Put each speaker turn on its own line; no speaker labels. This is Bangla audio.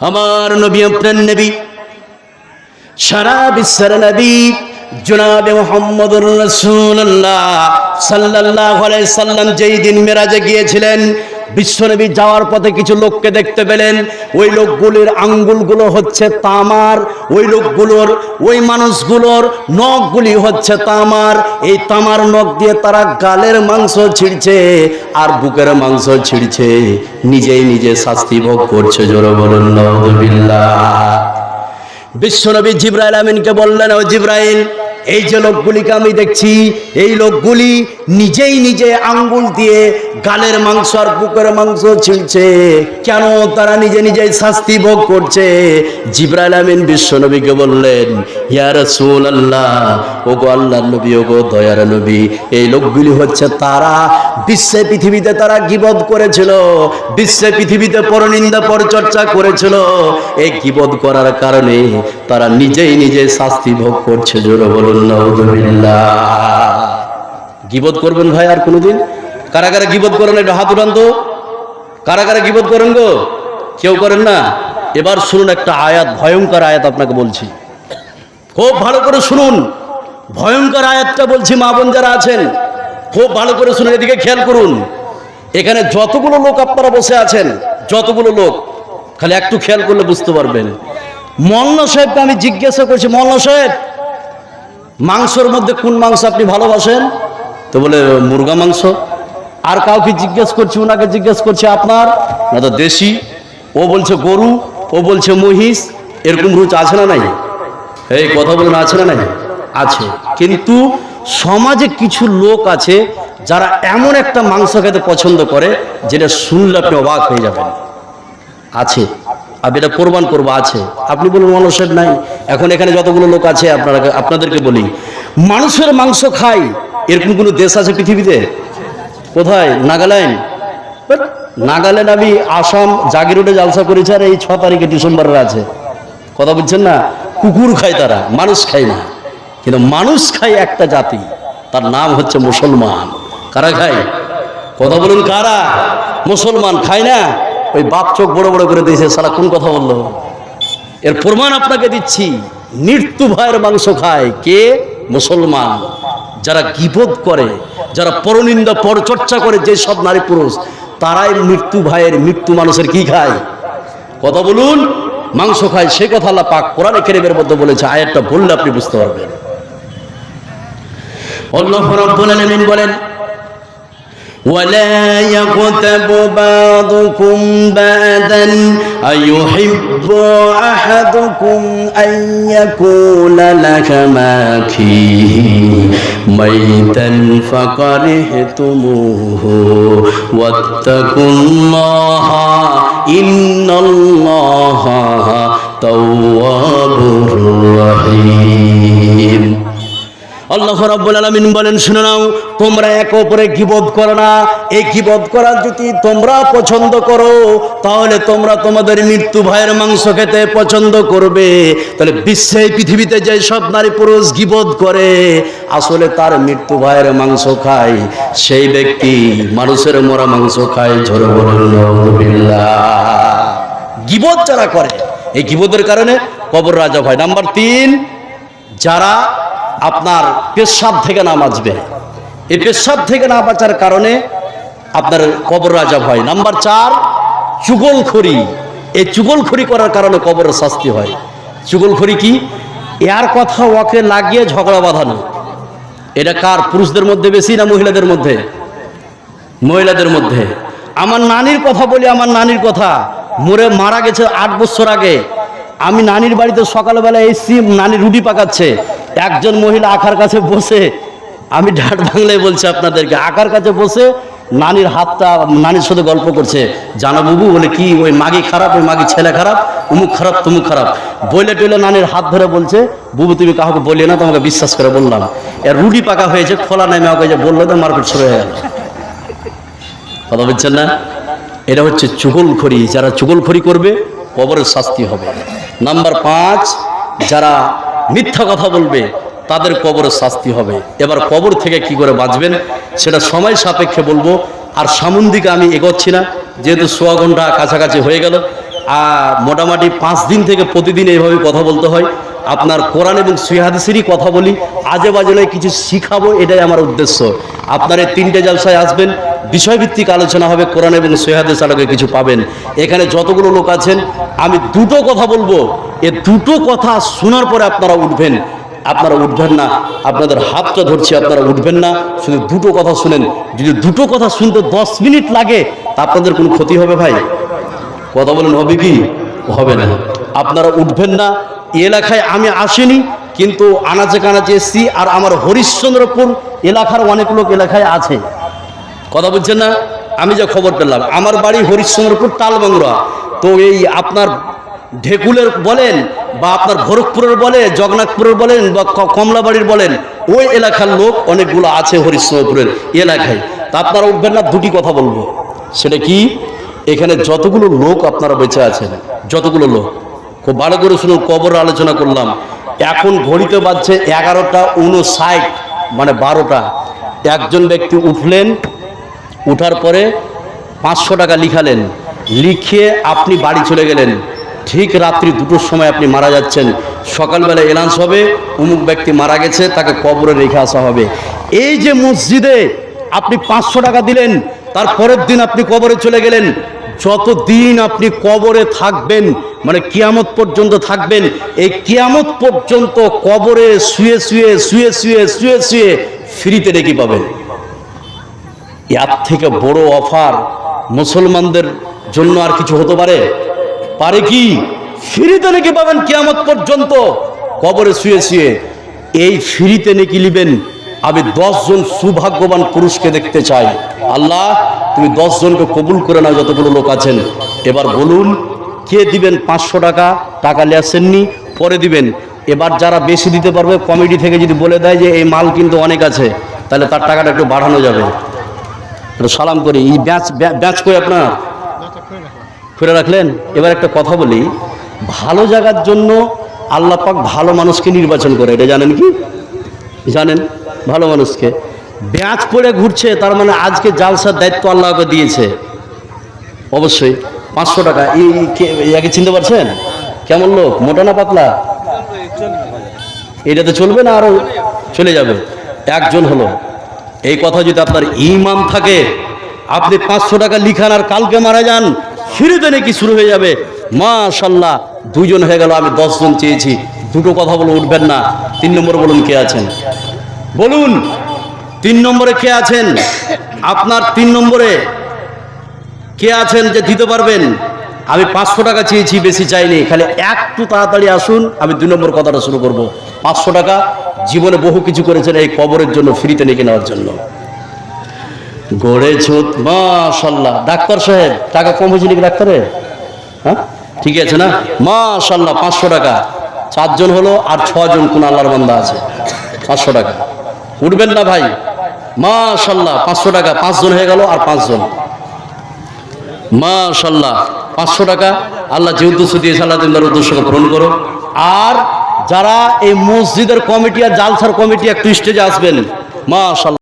আমার নবী, আপনার নবী। সারা বিশ্বের নবী, জনাবে মোহাম্মদ রাসূলুল্লাহ সাল্লাল্লাহু আলাইহি সাল্লাম যেই দিন মেরাজে গিয়েছিলেন বিশ্বনবী যাওয়ার পথে কিছু লোককে দেখতে পেলেন। ওই লোকগুলির আঙ্গুলগুলো হচ্ছে তামার, ওই লোকগুলোর, ওই মানুষগুলোর নখগুলি হচ্ছে তামার। এই তামার নখ দিয়ে তারা গালের মাংস ছিঁড়ছে আর বুকের মাংস ছিঁড়ছে। নিজেই নিজে শাস্তি ভোগ করছে, জোরে বলুন বিশ্বনবী জিব্রাইল আমিনকে বললেন, ও জিব্রাইল, এই যে লোকগুলিকে আমি দেখছি, এই লোকগুলি নিজেই নিজে আঙ্গুল দিয়ে গালের মাংস আর বুকের মাংস ছিঁড়ছে কেন তারা নিজে নিজেই শাস্তি ভোগ করছে? জিব্রাইল আমিন বিশ্বনবীকে বললেন, ইয়া রাসূলুল্লাহ ও গো আল্লাহর নবী ও গো দয়ার নবী, এই লোকগুলি হচ্ছে তারা। বিশ্বে পৃথিবীতে তারা গিবদ করেছিল, বিশ্বে পৃথিবীতে পরনিন্দা পরচর্চা করেছিল। এই গিবদ করার কারণে তারা নিজেই নিজে শাস্তি ভোগ করছে। জোরে বলুন নাউযুবিল্লাহ গিবদ করবেন ভাই আর কোনোদিন? কারা কারা গিবদ করেন একটু হাত উঠান তো। কারা কারা গিবদ করেন গো? কেউ করেন না? এবার শুনুন একটা আয়াত, ভয়ঙ্কর আয়াত আপনাকে বলছি। খুব ভালো করে শুনুন। ভয়ঙ্কর আয়াতটা বলছি, মা বোন যারা আছেন, খুব ভালো করে শুনুন, এদিকে খেয়াল করুন। এখানে যতগুলো লোক আপনারা বসে আছেন, যতগুলো লোক, খালি একটু খেয়াল করলে বুঝতে পারবেন। মল্ল সাহেবকে আমি জিজ্ঞাসা করছি মল্ল সাহেব, মাংসর মধ্যে কোন মাংস আপনি ভালোবাসেন? তো বলে, মুরগা মাংস। আর কাউকে জিজ্ঞেস করছি ওনাকে জিজ্ঞেস করছি, আপনার? না তো দেশি। ও বলছে গরু, ও বলছে মহিষ, এরকম রুচ আছে না নাই? এই কথা বলেন আছে না নাই? আছে। কিন্তু সমাজে কিছু লোক আছে যারা এমন একটা মাংস খেতে পছন্দ করে, যেটা শুনলে আপনি অবাক হয়ে যাবেন। আছে। আমি এটা কোরবান করব, আছে। আপনি বলুন, মানুষের নাই। এখন এখানে যতগুলো লোক আছে, আপনারা আপনাদেরকে বলি, মানুষের মাংস খাই এরকম কোনো দেশ আছে পৃথিবীতে? কোথায়? নাগাল্যান্ড। নাগাল্যান্ড আমি আসাম জাগিরোডে জালসা করেছি আর এই ছ তারিখে ডিসেম্বরের আছে। কথা বলছেন না? কুকুর খায় তারা, মানুষ খায় না। কিন্তু মানুষ খায় একটা জাতি, তার নাম হচ্ছে মুসলমান। কারা খায়? কথা বলুন কারা? মুসলমান খায় না? ওই বাপ চোখ বড় বড় করে দিয়েছে সারা কোন কথা বলল? এর প্রমাণ আপনাকে দিচ্ছি মৃত্যু ভয়ের মাংস খায় কে? মুসলমান। যারা গিবোধ করে, যারা পরনিন্দা, পরচর্চা করে যে সব নারী পুরুষ, তারাই মৃত্যু ভাইয়ের মৃত্যু মানুষের কি খায়? কথা বলুন, মাংস খায়, সে কথা আল্লাহ পাক কোরআনে কেরিমের মধ্যে বলেছে, আয়াতটা বললে আপনি বুঝতে পারবেন। অন্য আলামিন বলেন ولا يغتب بعضكم بعدا أيحب أحدكم أن يكون لحم أخيه ميتا فكرهتموه واتقوا الله إن الله আল্লাহ রাব্বুল আলামিন বলেন, শুনে নাও, তোমরা এক অপরে গিবদ করো না। এই গিবদ করা যদি তোমরা পছন্দ করো, তাহলে তোমরা তোমাদের মৃত্যু ভাইয়ের মাংস খেতে পছন্দ করবে। তাহলে বিশ্বে, পৃথিবীতে যে সব নারী পুরুষ গিবদ করে, আসলে তার মৃত্যু ভাইয়ের মাংস খায়। সেই ব্যক্তি মানুষের মরা মাংস খায়, ঝরে বলুন। যারা করে, এই গিবদের কারণে কবর রাজা হয়। নাম্বার তিন, যারা আপনার পেশাব থেকে না বাঁচবে এই পেশাব থেকে না বাঁচার কারণে আপনার কবর রাজা হয়। নাম্বার চার, চুগলখড়ি। এই চুগলখড়ি করার কারণে কবরের শাস্তি হয়। চুগলখড়ি কি? এর কথা ওকে লাগিয়ে ঝগড়া বাঁধানো। এটা কার? পুরুষদের মধ্যে বেশি না মহিলাদের মধ্যে? মহিলাদের মধ্যে। আমার নানির কথা বলি, আমার নানির কথা। মোরে মারা গেছে আট বছর আগে। আমি নানির বাড়িতে সকালবেলা এসছি, নানি রুটি পাকাচ্ছে। একজন মহিলা আখার কাছে বসে, আমি ঢাট বাংলায় বলছি আপনাদেরকে, আকার কাছে বসে নানির হাতটা, নানির সাথে গল্প করছে। জানো বাবু, বলে কি, ওই মাগি খারাপ, ওই মাগি ছেলে খারাপ, উমুক খারাপ, তুমুক খারাপ। বলে টইলে নানির হাত ধরে বলছে, বুবু, তুমি কাউকে বললে না, তোমাকে বিশ্বাস করে বললাম। এর রুটি পাকা হয়েছে, খোলা নেমে ওকে যে বলল তো মার্কেট শুরু হয়ে গেল। কথা বলছেন না? এটা হচ্ছে চুগলখড়ি, যারা চুগলখড়ি করবে, কবরের শাস্তি হবে। নাম্বার পাঁচ, যারা মিথ্যা কথা বলবে, তাদের কবরের শাস্তি হবে। এবার কবর থেকে কি করে বাঁচবেন, সেটা সময় সাপেক্ষে বলব। আর সামুন্দিকে আমি এগোচ্ছি না, যেহেতু সোয়া ঘণ্টা কাছাকাছি হয়ে গেল, আর মোটামুটি পাঁচ দিন থেকে প্রতিদিন এইভাবে কথা বলতে হয়। আপনার কোরআন এবং সুহাদিসেরই কথা বলি আজে বাজে নয় কিছু শিখাবো এটাই আমার উদ্দেশ্য। আপনার এই তিনটে জলসায় আসবেন বিষয়ভিত্তিক আলোচনা হবে কোরআন এবং সুহাদিস আলোকে কিছু পাবেন। এখানে যতগুলো লোক আছেন আমি দুটো কথা বলব। এ দুটো কথা শোনার পরে আপনারা উঠবেন। আপনারা উঠবেন না আপনাদের হাতটা ধরছি আপনারা উঠবেন না। শুধু দুটো কথা শুনেন। যদি দুটো কথা শুনতে দশ মিনিট লাগে তা আপনাদের কোনো ক্ষতি হবে ভাই? কথা বলেন হবে কি? হবে না। আপনারা উঠবেন না এলাকায় আমি আসিনি, কিন্তু আনাচে কানাচে এসছি আর আমার হরিশ্চন্দ্রপুর এলাকার অনেক লোক এলাকায় আছে। কথা বলছেন না? আমি যা খবর পেলাম, আমার বাড়ি হরিশ্চন্দ্রপুর তালবাংরা। তো এই আপনার ঢেকুলের বলেন বা আপনার ভরতপুরের বলে জগন্নাথপুরের বলেন বা কমলাবাড়ির বলেন, ওই এলাকার লোক অনেকগুলো আছে হরিশ্চন্দ্রপুরের এলাকায়। তা আপনারা উঠবেন না, দুটি কথা বলব। সেটা কি? এখানে যতগুলো লোক আপনারা বেঁচে আছেন, যতগুলো লোক। খুব ভালো করে শুনুন, কবর আলোচনা করলাম। এখন ঘড়িতে বাজছে এগারোটা উনষাট মানে বারোটা। একজন ব্যক্তি উঠলেন, উঠার পরে পাঁচশো টাকা লিখালেন। লিখিয়ে আপনি বাড়ি চলে গেলেন। ঠিক রাত্রি দুটোর সময় আপনি মারা যাচ্ছেন। সকালবেলা এলান্স হবে, অমুক ব্যক্তি মারা গেছে, তাকে কবরে রেখে আসা হবে। এই যে মসজিদে আপনি পাঁচশো টাকা দিলেন, তার পরের দিন আপনি কবরে চলে গেলেন। যতদিন আপনি কবরে থাকবেন মানে কিয়ামত পর্যন্ত থাকবেন, এই কিয়ামত পর্যন্ত কবরে শুয়ে শুয়ে শুয়ে শুয়ে শুয়ে শুয়ে ফ্রিতে রেখে পাবেন। এর থেকে বড় অফার মুসলমানদের জন্য আর কিছু হতে পারে? পারে কি? ফ্রিতে নাকি পাবেন কিয়ামত পর্যন্ত। কবরে শুয়ে শুয়ে এই ফ্রিতে নাকি নিবেন আমি দশজন সুভাগ্যবান পুরুষকে দেখতে চাই। আল্লাহ, তুমি দশজনকে কবুল করে নাও, যতগুলো লোক আছেন। এবার বলুন, কে দিবেন পাঁচশো টাকা? টাকা নিয়ে আসেননি, পরে দিবেন। এবার যারা বেশি দিতে পারবে, কমিটি থেকে যদি বলে দেয় যে, এই মাল কিন্তু অনেক আছে, তাহলে তার টাকাটা একটু বাড়ানো যাবে। একটু সালাম করি। এই ব্যাচ ব্যাচ করে আপনার? করে রাখলেন? এবার একটা কথা বলি। ভালো জায়গার জন্য আল্লাহ পাক ভালো মানুষকে নির্বাচন করে, এটা জানেন কি? জানেন? ভালো মানুষকে। ব্যাচ পড়ে ঘুরছে, তার মানে আজকে জালসার দায়িত্ব আল্লাহকে দিয়েছে। অবশ্যই, পাঁচশো টাকা। ইয়াকে চিনতে পারছেন? কেমন লোক? মোটা না পাতলা? এটাতে চলবে না, আরও চলে যাবে। একজন হলো। এই কথা যদি আপনার ইমান থাকে, আপনি পাঁচশো টাকা লিখান আর কালকে মারা যান ফিরেতে নাকি শুরু হয়ে যাবে। মাশাল্লাহ দুজন হয়ে গেল, আমি দশজন চেয়েছি। দুটো কথা বলে উঠবেন না। তিন নম্বর বলুন কে আছেন? বলুন, তিন নম্বরে কে আছেন? আপনার তিন নম্বরে কে আছেন যে দিতে পারবেন? আমি পাঁচশো টাকা চেয়েছি, বেশি চাইনি। খালি একটু তাড়াতাড়ি আসুন, আমি দুই নম্বর কথাটা শুরু করব। পাঁচশো টাকা জীবনে বহু কিছু করেছেন এই কবরের জন্য, ফ্রিতে নিয়ে নেওয়ার জন্য। গড়ে ছোট মাশাল্লাহ ডাক্তার সাহেব, টাকা কম হয়েছে নাকি ডাক্তারের? হ্যাঁ? ঠিক আছে না? মাশাল্লাহ পাঁচশো টাকা। চারজন হলো আর ছজন কোন আল্লাহর বান্দা আছে। পাঁচশো টাকা। উঠবেন না ভাই। মাশাল্লাহ, পাঁচশো টাকা, পাঁচজন হয়ে গেল আর পাঁচজন। মাশাল্লাহ, পাঁচশো টাকা। আল্লাহ যে উদ্দেশ্য দিয়েছে, আল্লাহ তুমি তার উদ্দেশ্যকে পূরণ করো। আর যারা এই মসজিদের কমিটি আর জালসার কমিটি একটু স্টেজে আসবেন, মাশাল্লাহ।